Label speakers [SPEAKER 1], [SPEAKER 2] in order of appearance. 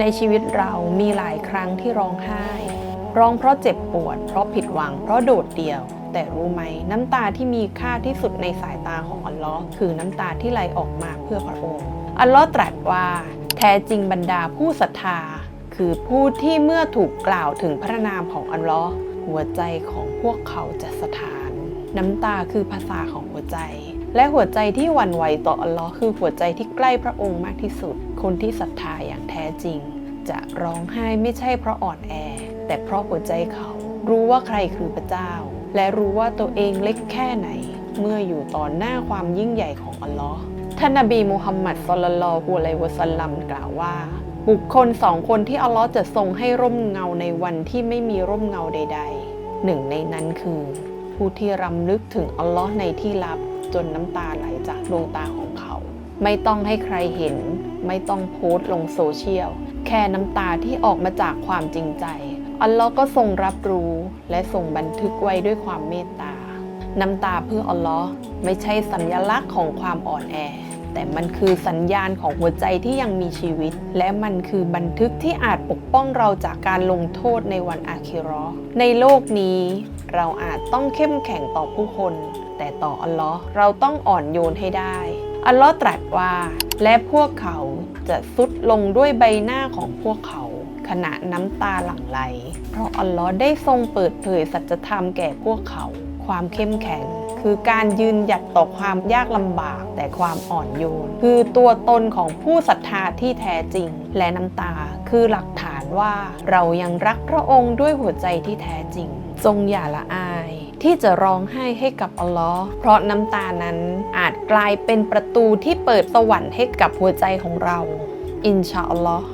[SPEAKER 1] ในชีวิตเรามีหลายครั้งที่ร้องไห้ ร้องเพราะเจ็บปวด เพราะผิดหวัง เพราะโดดเดี่ยว แต่รู้ไหมน้ำตาที่มีค่าที่สุดในสายตาของอัลลอฮ์คือน้ำตาที่ไหลออกมาเพื่อพระองค์ อัลลอฮ์ตรัสว่า แท้จริงบรรดาผู้ศรัทธา คือผู้ที่เมื่อถูกกล่าวถึงพระนามของอัลลอฮ์หัวใจของพวกเขาจะสถาน น้ำตาคือภาษาของหัวใจ และหัวใจที่หวั่นไหวต่ออัลลอฮ์คือหัวใจที่ใกล้พระองค์มากที่สุด คนที่ศรัทธาอย่างแท้จริง จะร้องไห้ไม่ใช่เพราะอ่อนแอ แต่เพราะหัวใจเขารู้ว่าใครคือพระเจ้า และรู้ว่าตัวเองเล็กแค่ไหน เมื่ออยู่ต่อหน้าความยิ่งใหญ่ของอัลลอฮ์ท่านนบีมูฮัมมัดสุลลัลฮุอะลัยวะสัลลัมกล่าวว่าบุคคลสองคนที่อัลลอฮ์จะทรงให้ร่มเงาในวันที่ไม่มีร่มเงาใด ๆ หนึ่งในนั้นคือ ผู้ที่รำลึกถึงอัลลอฮ์ในที่ลับจนน้ำตาไหลจากดวงตาของเขา ไม่ต้องให้ใครเห็น ไม่ต้องโพสต์ลงโซเชียล แค่น้ำตาที่ออกมาจากความจริงใจ อัลลอฮ์ก็ทรงรับรู้และทรงบันทึกไว้ด้วยความเมตตา น้ำตาเพื่ออัลลอฮ์ไม่ใช่สัญลักษณ์ของความอ่อนแอ แต่มันคือสัญญาณของหัวใจที่ยังมีชีวิต และมันคือบันทึกที่อาจปกป้องเราจากการลงโทษในวันอาคิราะห์ในโลกนี้ เราอาจต้องเข้มแข็งต่อผู้คน แต่ต่ออัลลอฮ์เราต้องอ่อนโยนให้ได้ อัลลอฮ์ตรัสว่า และพวกเขาจะสุดลงด้วยใบหน้าของพวกเขาขณะน้ำตาหลั่งไหล เพราะอัลลอฮ์ได้ทรงเปิดเผยสัจธรรมแก่พวกเขา ความเข้มแข็ง คือการยืนหยัดต่อความยากลำบากแต่ความอ่อนโยน คือตัวตนของผู้ศรัทธาที่แท้จริง และน้ำตาคือหลักฐานว่าเรายังรักพระองค์ด้วยหัวใจที่แท้จริงจงอย่าละอาย ที่จะร้องไห้ให้กับอัลลอฮ์เพราะน้ำตานั้นอาจกลายเป็นประตูที่เปิดสวรรค์ให้กับหัวใจของเราอินชาอัลลอฮ์